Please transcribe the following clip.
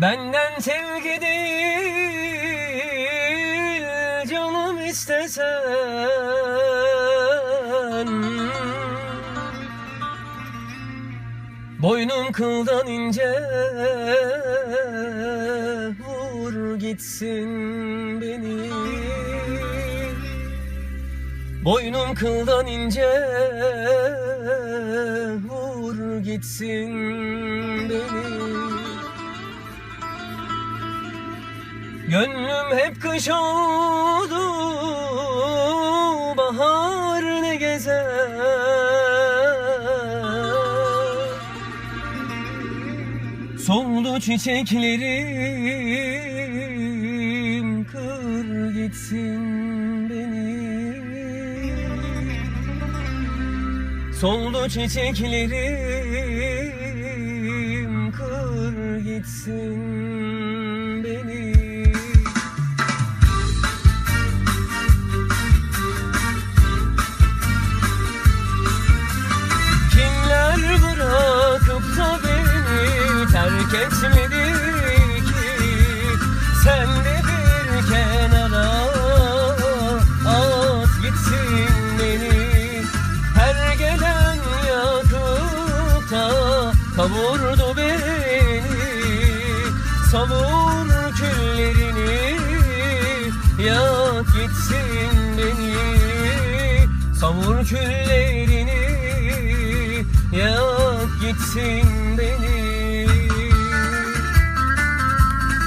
Benden sevgi değil canım istesen. Boynum kıldan ince Vur gitsin beni. Boynum kıldan ince Vur gitsin Gönlüm hep kış oldu Bahar ne gezer? Soldu çiçeklerim Kır gitsin beni. Soldu çiçeklerim beni etmedi ki. Sen de bir kenara at gitsin beni. Her gelen yakıp da kavurdu beni. Savur küllerini yak gitsin beni. Savur küllerini yak gitsin